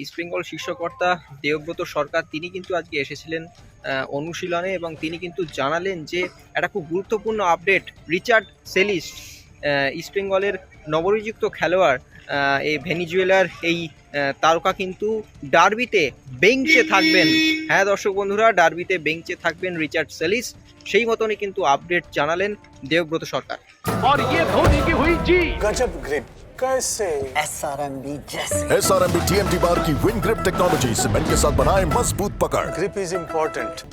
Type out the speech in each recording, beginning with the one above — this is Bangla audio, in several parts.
ইস্টবেঙ্গল শীর্ষকর্তা দেবব্রত সরকার তিনি কিন্তু আজকে এসেছিলেন অনুশীলনে এবং তিনি কিন্তু জানালেন যে একটা খুব গুরুত্বপূর্ণ আপডেট রিচার্ড সেলিস আহ, ইস্টবেঙ্গলের নবনিযুক্ত খেলোয়াড় এই ভেনিজুয়েলার এই তারকা কিন্তু ডার্বিতে বেঞ্চে থাকবেন। হ্যাঁ দর্শক বন্ধুরা ডার্বিতে বেঞ্চে থাকবেন রিচার্ড সেলিস সেই মতনই কিন্তু আপডেট জানালেন দেবব্রত সরকার। और ये धोनी की हुई जी गजब ग्रिप कैसे एस आर एम बी जैसे S R M B T M T bar की विन ग्रिप टेक्नोलॉजी सीमेंट के साथ बनाए मजबूत पकड़ ग्रिप इज इम्पोर्टेंट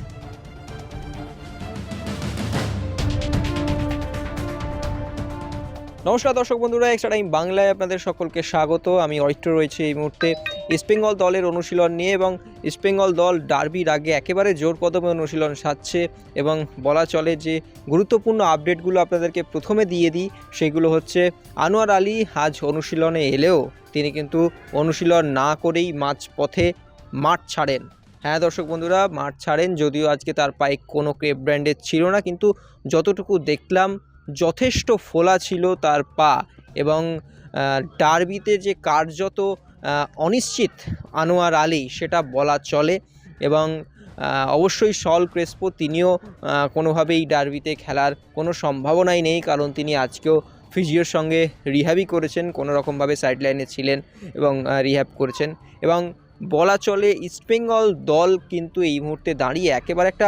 নমস্কার দর্শক বন্ধুরা এক্সট্রা টাইম বাংলায় আপনাদের সকলকে স্বাগত আমি অরিত্র রয়েছে এই মুহূর্তে ইস্টবেঙ্গল দলের অনুশীলন নিয়ে এবং ইস্টবেঙ্গল দল ডার্বির আগে একেবারে জোর কদমে অনুশীলন সাজছে এবং বলা চলে যে গুরুত্বপূর্ণ আপডেটগুলো আপনাদেরকে প্রথমে দিয়ে দিই, সেগুলো হচ্ছে আনোয়ার আলী আজ অনুশীলনে এলেও তিনি কিন্তু অনুশীলন না করেই মাঝ পথে মাঠ ছাড়েন। হ্যাঁ দর্শক বন্ধুরা, মাঠ ছাড়েন যদিও আজকে তার পায়ে কোনো ক্রেপ ব্র্যান্ডের ছিল না, কিন্তু যতটুকু দেখলাম যথেষ্ট ফোলা ছিল তার পা এবং ডার্বিতে যে কার্যত অনিশ্চিত আনোয়ার আলী সেটা বলা চলে এবং অবশ্যই সল ক্রেসপো তিনিও কোনোভাবেই ডার্বিতে খেলার কোনো সম্ভাবনাই নেই, কারণ তিনি আজকেও ফিজিওর সঙ্গে রিহ্যাবই করেছেন কোনো রকমভাবে সাইডলাইনে ছিলেন এবং রিহ্যাব করেছেন এবং বলা চলে ইস্টবেঙ্গল দল কিন্তু এই মুহূর্তে দাঁড়িয়ে একেবারে একটা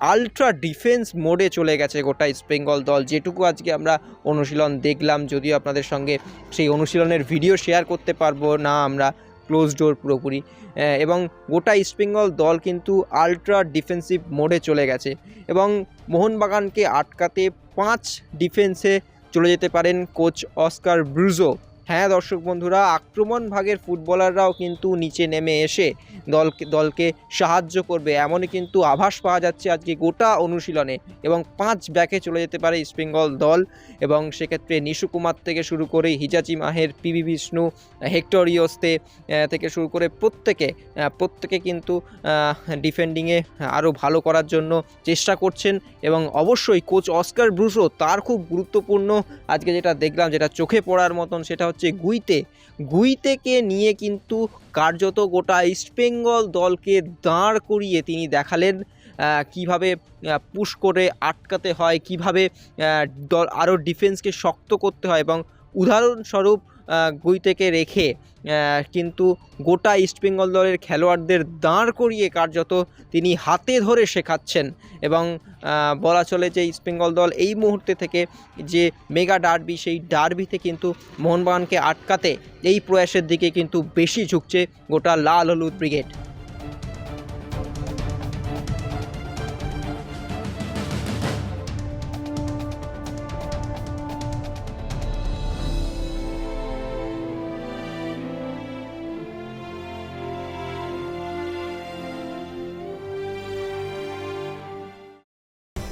আলট্রা ডিফেন্স মোডে চলে গেছে গোটা ইস্টবেঙ্গল দল। যেটুকু আজকে আমরা অনুশীলন দেখলাম, যদিও আপনাদের সঙ্গে সেই অনুশীলনের ভিডিও শেয়ার করতে পারব না আমরা ক্লোজ ডোর পুরোপুরি। এবং গোটা ইস্টবেঙ্গল দল কিন্তু আলট্রা ডিফেন্সিভ মোডে চলে গেছে। এবং মোহনবাগানকে আটকাতে পাঁচ ডিফেন্সে চলে যেতে পারেন কোচ অস্কার ব্রুজো হ্যাঁ দর্শক বন্ধুরা, আক্রমণ ভাগের ফুটবলাররাও কিন্তু নিচে নেমে এসে দলকে দলকে সাহায্য করবে। এমনই কিন্তু আভাস পাওয়া যাচ্ছে আজকে গোটা অনুশীলনে এবং পাঁচ ব্যাকে চলে যেতে পারে ইস্টবেঙ্গল দল এবং সেক্ষেত্রে নিশু কুমার থেকে শুরু করে Hijazi Maher PB Vishnu, Hector Yuste থেকে শুরু করে প্রত্যেকে প্রত্যেকে কিন্তু ডিফেন্ডিংয়ে আরও ভালো করার জন্য চেষ্টা করছেন এবং অবশ্যই কোচ অস্কার ব্রুসো তার খুব গুরুত্বপূর্ণ আজকে যেটা দেখলাম, যেটা চোখে পড়ার মতন, সেটা হচ্ছে গুইতে। গুইতেকে নিয়ে কিন্তু কার্যত গোটা ইস্টবেঙ্গল দলকে দাঁড় করিয়ে তিনি দেখালেন কীভাবে পুশ করে আটকাতে হয়, কীভাবে দল আরও ডিফেন্সকে শক্ত করতে হয় এবং উদাহরণস্বরূপ গুইতেকে রেখে কিন্তু গোটা ইস্টবেঙ্গল দলের খেলোয়াড়দের দাঁড় করিয়ে কার্যত তিনি হাতে ধরে শেখাচ্ছেন এবং বলা চলে যে ইস্টবেঙ্গল দল এই মুহূর্তে থেকে যে মেগা ডার্বি, সেই ডার্বিতে কিন্তু মোহনবাগানকে আটকাতে এই প্রয়াসের দিকে কিন্তু বেশি ঝুঁকছে গোটা লাল হলুদ ব্রিগেড।